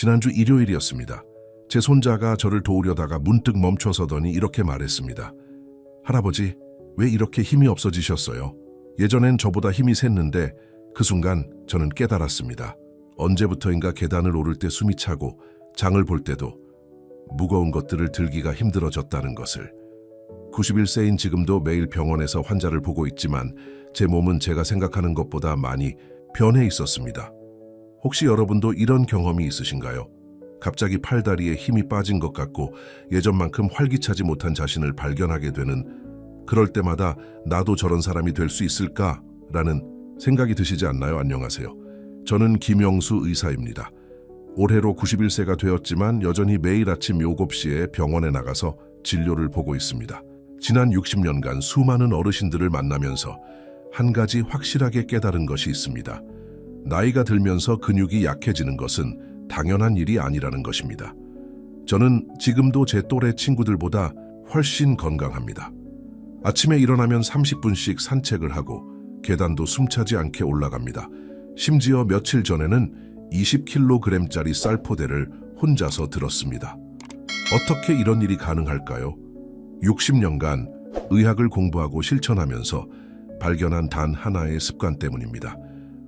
지난주 일요일이었습니다. 제 손자가 저를 도우려다가 문득 멈춰서더니 이렇게 말했습니다. 할아버지, 왜 이렇게 힘이 없어지셨어요? 예전엔 저보다 힘이 샜는데 그 순간 저는 깨달았습니다. 언제부터인가 계단을 오를 때 숨이 차고 장을 볼 때도 무거운 것들을 들기가 힘들어졌다는 것을. 91세인 지금도 매일 병원에서 환자를 보고 있지만 제 몸은 제가 생각하는 것보다 많이 변해 있었습니다. 혹시 여러분도 이런 경험이 있으신가요? 갑자기 팔다리에 힘이 빠진 것 같고 예전만큼 활기차지 못한 자신을 발견하게 되는 그럴 때마다 나도 저런 사람이 될 수 있을까? 라는 생각이 드시지 않나요? 안녕하세요. 저는 김영수 의사입니다. 올해로 91세가 되었지만 여전히 매일 아침 7시에 병원에 나가서 진료를 보고 있습니다. 지난 60년간 수많은 어르신들을 만나면서 한 가지 확실하게 깨달은 것이 있습니다. 나이가 들면서 근육이 약해지는 것은 당연한 일이 아니라는 것입니다. 저는 지금도 제 또래 친구들보다 훨씬 건강합니다. 아침에 일어나면 30분씩 산책을 하고 계단도 숨차지 않게 올라갑니다. 심지어 며칠 전에는 20kg짜리 쌀포대를 혼자서 들었습니다. 어떻게 이런 일이 가능할까요? 60년간 의학을 공부하고 실천하면서 발견한 단 하나의 습관 때문입니다.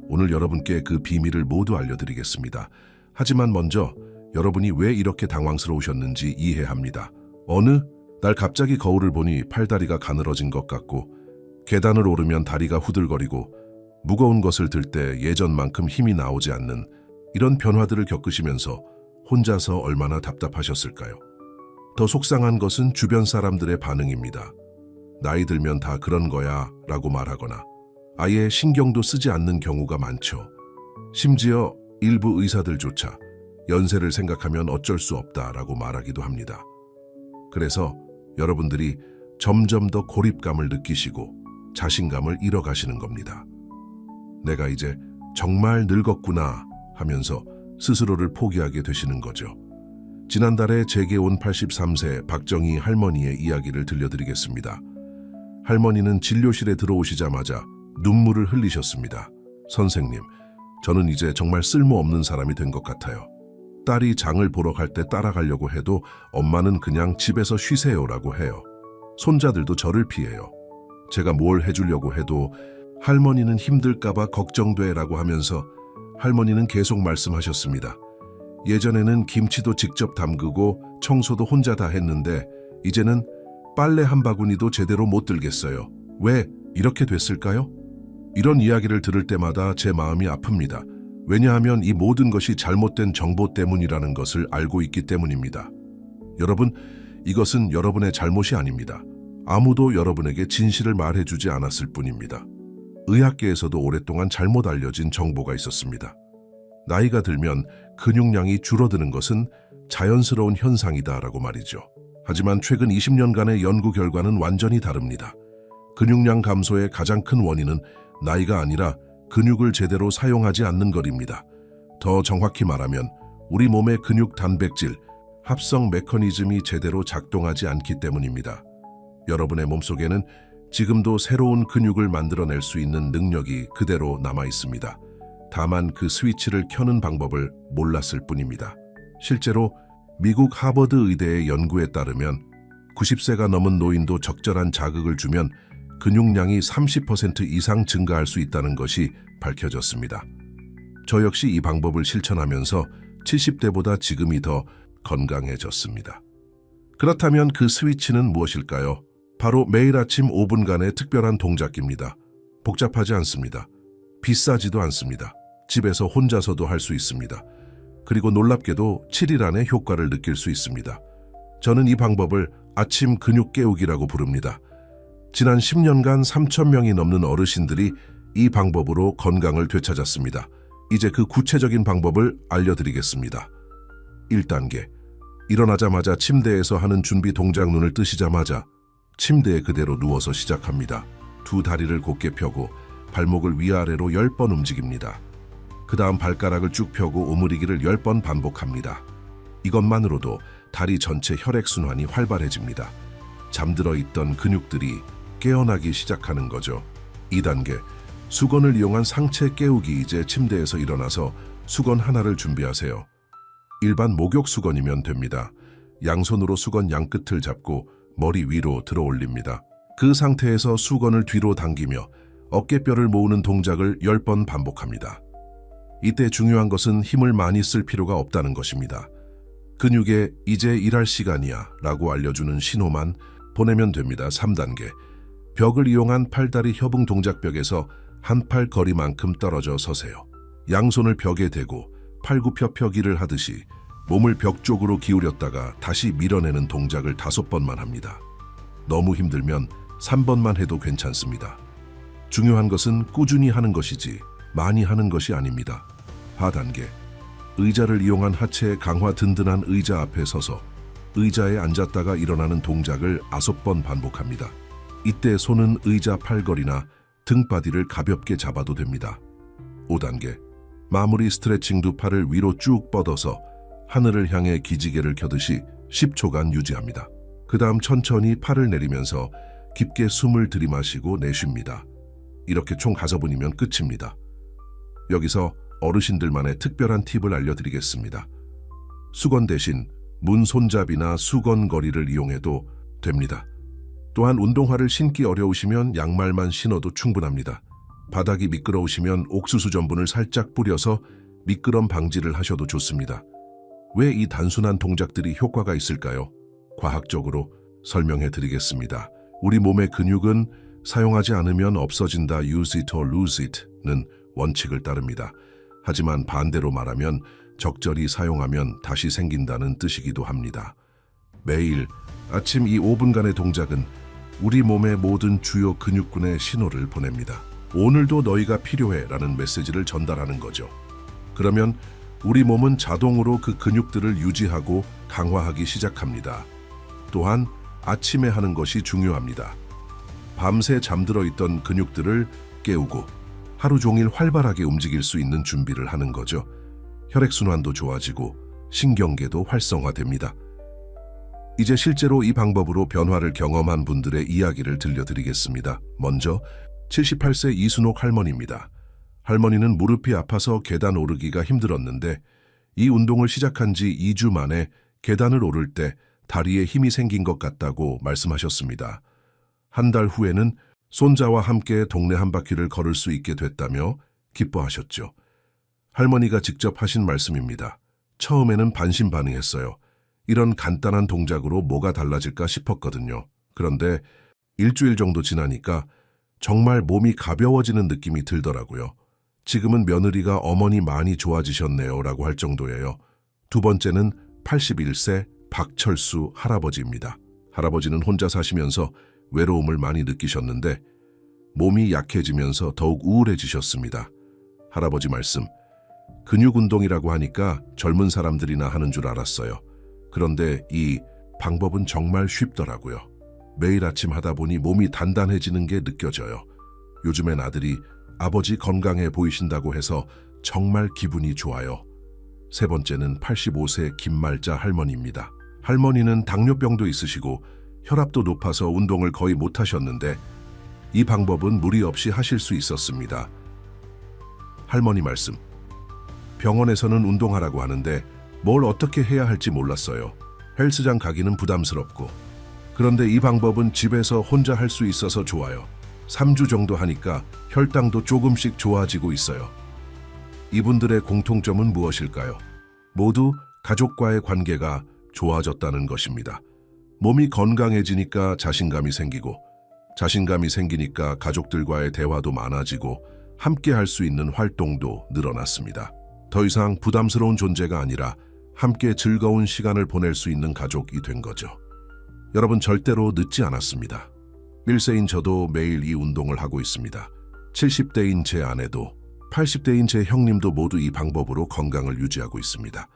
오늘 여러분께 그 비밀을 모두 알려드리겠습니다. 하지만 먼저 여러분이 왜 이렇게 당황스러우셨는지 이해합니다. 어느 날 갑자기 거울을 보니 팔다리가 가늘어진 것 같고 계단을 오르면 다리가 후들거리고 무거운 것을 들 때 예전만큼 힘이 나오지 않는 이런 변화들을 겪으시면서 혼자서 얼마나 답답하셨을까요? 더 속상한 것은 주변 사람들의 반응입니다. 나이 들면 다 그런 거야 라고 말하거나 아예 신경도 쓰지 않는 경우가 많죠. 심지어 일부 의사들조차 연세를 생각하면 어쩔 수 없다라고 말하기도 합니다. 그래서 여러분들이 점점 더 고립감을 느끼시고 자신감을 잃어가시는 겁니다. 내가 이제 정말 늙었구나 하면서 스스로를 포기하게 되시는 거죠. 지난달에 제게 온 83세 박정희 할머니의 이야기를 들려드리겠습니다. 할머니는 진료실에 들어오시자마자 눈물을 흘리셨습니다. 선생님, 저는 이제 정말 쓸모없는 사람이 된 것 같아요. 딸이 장을 보러 갈 때 따라가려고 해도 엄마는 그냥 집에서 쉬세요라고 해요. 손자들도 저를 피해요. 제가 뭘 해주려고 해도 할머니는 힘들까봐 걱정돼라고 하면서 할머니는 계속 말씀하셨습니다. 예전에는 김치도 직접 담그고 청소도 혼자 다 했는데 이제는 빨래 한 바구니도 제대로 못 들겠어요. 왜 이렇게 됐을까요? 이런 이야기를 들을 때마다 제 마음이 아픕니다. 왜냐하면 이 모든 것이 잘못된 정보 때문이라는 것을 알고 있기 때문입니다. 여러분, 이것은 여러분의 잘못이 아닙니다. 아무도 여러분에게 진실을 말해주지 않았을 뿐입니다. 의학계에서도 오랫동안 잘못 알려진 정보가 있었습니다. 나이가 들면 근육량이 줄어드는 것은 자연스러운 현상이다라고 말이죠. 하지만 최근 20년간의 연구 결과는 완전히 다릅니다. 근육량 감소의 가장 큰 원인은 나이가 아니라 근육을 제대로 사용하지 않는 것입니다. 더 정확히 말하면 우리 몸의 근육 단백질, 합성 메커니즘이 제대로 작동하지 않기 때문입니다. 여러분의 몸속에는 지금도 새로운 근육을 만들어낼 수 있는 능력이 그대로 남아 있습니다. 다만 그 스위치를 켜는 방법을 몰랐을 뿐입니다. 실제로 미국 하버드 의대의 연구에 따르면 90세가 넘은 노인도 적절한 자극을 주면 근육량이 30% 이상 증가할 수 있다는 것이 밝혀졌습니다. 저 역시 이 방법을 실천하면서 70대보다 지금이 더 건강해졌습니다. 그렇다면 그 스위치는 무엇일까요? 바로 매일 아침 5분간의 특별한 동작입니다. 복잡하지 않습니다. 비싸지도 않습니다. 집에서 혼자서도 할 수 있습니다. 그리고 놀랍게도 7일 안에 효과를 느낄 수 있습니다. 저는 이 방법을 아침 근육 깨우기라고 부릅니다. 지난 10년간 3천 명이 넘는 어르신들이 이 방법으로 건강을 되찾았습니다. 이제 그 구체적인 방법을 알려드리겠습니다. 1단계. 일어나자마자 침대에서 하는 준비 동작 눈을 뜨시자마자 침대에 그대로 누워서 시작합니다. 두 다리를 곧게 펴고 발목을 위아래로 10번 움직입니다. 그 다음 발가락을 쭉 펴고 오므리기를 10번 반복합니다. 이것만으로도 다리 전체 혈액순환이 활발해집니다. 잠들어 있던 근육들이 깨어나기 시작하는 거죠. 2단계. 수건을 이용한 상체 깨우기 이제 침대에서 일어나서 수건 하나를 준비하세요. 일반 목욕 수건이면 됩니다. 양손으로 수건 양끝을 잡고 머리 위로 들어 올립니다. 그 상태에서 수건을 뒤로 당기며 어깨뼈를 모으는 동작을 10번 반복합니다. 이때 중요한 것은 힘을 많이 쓸 필요가 없다는 것입니다. 근육에 이제 일할 시간이야 라고 알려주는 신호만 보내면 됩니다. 3단계. 벽을 이용한 팔다리 협응 동작벽에서 한 팔 거리만큼 떨어져 서세요. 양손을 벽에 대고 팔굽혀펴기를 하듯이 몸을 벽 쪽으로 기울였다가 다시 밀어내는 동작을 다섯 번만 합니다. 너무 힘들면 3번만 해도 괜찮습니다. 중요한 것은 꾸준히 하는 것이지 많이 하는 것이 아닙니다. 하단계. 의자를 이용한 하체 강화 든든한 의자 앞에 서서 의자에 앉았다가 일어나는 동작을 아홉 번 반복합니다. 이때 손은 의자 팔걸이나 등바디를 가볍게 잡아도 됩니다. 5단계. 마무리 스트레칭 두 팔을 위로 쭉 뻗어서 하늘을 향해 기지개를 켜듯이 10초간 유지합니다. 그 다음 천천히 팔을 내리면서 깊게 숨을 들이마시고 내쉽니다. 이렇게 총 다섯 번이면 끝입니다. 여기서 어르신들만의 특별한 팁을 알려드리겠습니다. 수건 대신 문 손잡이나 수건 거리를 이용해도 됩니다. 또한 운동화를 신기 어려우시면 양말만 신어도 충분합니다. 바닥이 미끄러우시면 옥수수 전분을 살짝 뿌려서 미끄럼 방지를 하셔도 좋습니다. 왜 이 단순한 동작들이 효과가 있을까요? 과학적으로 설명해 드리겠습니다. 우리 몸의 근육은 사용하지 않으면 없어진다 use it or lose it는 원칙을 따릅니다. 하지만 반대로 말하면 적절히 사용하면 다시 생긴다는 뜻이기도 합니다. 매일 아침 이 5분간의 동작은 우리 몸의 모든 주요 근육군의 신호를 보냅니다. 오늘도 너희가 필요해 라는 메시지를 전달하는 거죠. 그러면 우리 몸은 자동으로 그 근육들을 유지하고 강화하기 시작합니다. 또한 아침에 하는 것이 중요합니다. 밤새 잠들어 있던 근육들을 깨우고 하루 종일 활발하게 움직일 수 있는 준비를 하는 거죠. 혈액순환도 좋아지고 신경계도 활성화됩니다. 이제 실제로 이 방법으로 변화를 경험한 분들의 이야기를 들려드리겠습니다. 먼저 78세 이순옥 할머니입니다. 할머니는 무릎이 아파서 계단 오르기가 힘들었는데 이 운동을 시작한 지 2주 만에 계단을 오를 때 다리에 힘이 생긴 것 같다고 말씀하셨습니다. 한 달 후에는 손자와 함께 동네 한 바퀴를 걸을 수 있게 됐다며 기뻐하셨죠. 할머니가 직접 하신 말씀입니다. 처음에는 반신반의했어요. 이런 간단한 동작으로 뭐가 달라질까 싶었거든요. 그런데 일주일 정도 지나니까 정말 몸이 가벼워지는 느낌이 들더라고요. 지금은 며느리가 어머니 많이 좋아지셨네요 라고 할 정도예요. 두 번째는 81세 박철수 할아버지입니다. 할아버지는 혼자 사시면서 외로움을 많이 느끼셨는데 몸이 약해지면서 더욱 우울해지셨습니다. 할아버지 말씀, 근육 운동이라고 하니까 젊은 사람들이나 하는 줄 알았어요. 그런데 이 방법은 정말 쉽더라고요. 매일 아침 하다 보니 몸이 단단해지는 게 느껴져요. 요즘엔 아들이 아버지 건강해 보이신다고 해서 정말 기분이 좋아요. 세 번째는 85세 김말자 할머니입니다. 할머니는 당뇨병도 있으시고 혈압도 높아서 운동을 거의 못 하셨는데 이 방법은 무리 없이 하실 수 있었습니다. 할머니 말씀. 병원에서는 운동하라고 하는데 뭘 어떻게 해야 할지 몰랐어요. 헬스장 가기는 부담스럽고. 그런데 이 방법은 집에서 혼자 할 수 있어서 좋아요. 3주 정도 하니까 혈당도 조금씩 좋아지고 있어요. 이분들의 공통점은 무엇일까요? 모두 가족과의 관계가 좋아졌다는 것입니다. 몸이 건강해지니까 자신감이 생기고, 자신감이 생기니까 가족들과의 대화도 많아지고, 함께 할 수 있는 활동도 늘어났습니다. 더 이상 부담스러운 존재가 아니라 함께 즐거운 시간을 보낼 수 있는 가족이 된 거죠. 여러분 절대로 늦지 않았습니다. 1세인 저도 매일 이 운동을 하고 있습니다. 70대인 제 아내도 80대인 제 형님도 모두 이 방법으로 건강을 유지하고 있습니다.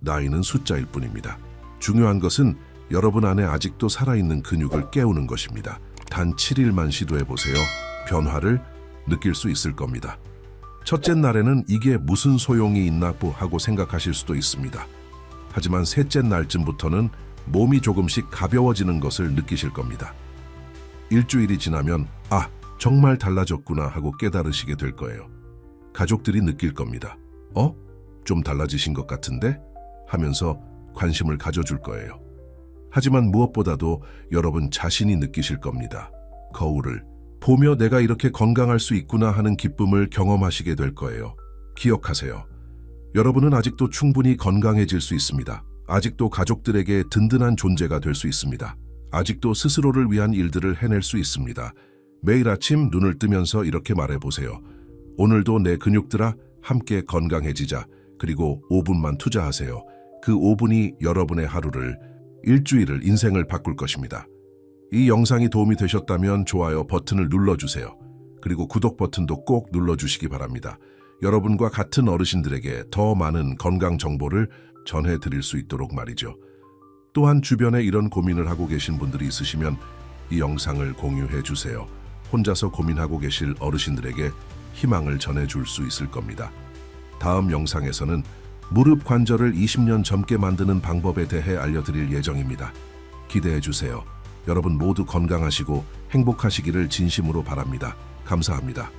나이는 숫자일 뿐입니다. 중요한 것은 여러분 안에 아직도 살아있는 근육을 깨우는 것입니다. 단 7일만 시도해보세요. 변화를 느낄 수 있을 겁니다. 첫째 날에는 이게 무슨 소용이 있나 하고 생각하실 수도 있습니다. 하지만 셋째 날쯤부터는 몸이 조금씩 가벼워지는 것을 느끼실 겁니다. 일주일이 지나면 아, 정말 달라졌구나 하고 깨달으시게 될 거예요. 가족들이 느낄 겁니다. 어? 좀 달라지신 것 같은데? 하면서 관심을 가져줄 거예요. 하지만 무엇보다도 여러분 자신이 느끼실 겁니다. 거울을 보며 내가 이렇게 건강할 수 있구나 하는 기쁨을 경험하시게 될 거예요. 기억하세요. 여러분은 아직도 충분히 건강해질 수 있습니다. 아직도 가족들에게 든든한 존재가 될 수 있습니다. 아직도 스스로를 위한 일들을 해낼 수 있습니다. 매일 아침 눈을 뜨면서 이렇게 말해보세요. 오늘도 내 근육들아 함께 건강해지자. 그리고 5분만 투자하세요. 그 5분이 여러분의 하루를, 일주일을, 인생을 바꿀 것입니다. 이 영상이 도움이 되셨다면 좋아요 버튼을 눌러주세요. 그리고 구독 버튼도 꼭 눌러주시기 바랍니다. 여러분과 같은 어르신들에게 더 많은 건강 정보를 전해드릴 수 있도록 말이죠. 또한 주변에 이런 고민을 하고 계신 분들이 있으시면 이 영상을 공유해 주세요. 혼자서 고민하고 계실 어르신들에게 희망을 전해줄 수 있을 겁니다. 다음 영상에서는 무릎 관절을 20년 젊게 만드는 방법에 대해 알려드릴 예정입니다. 기대해 주세요. 여러분 모두 건강하시고 행복하시기를 진심으로 바랍니다. 감사합니다.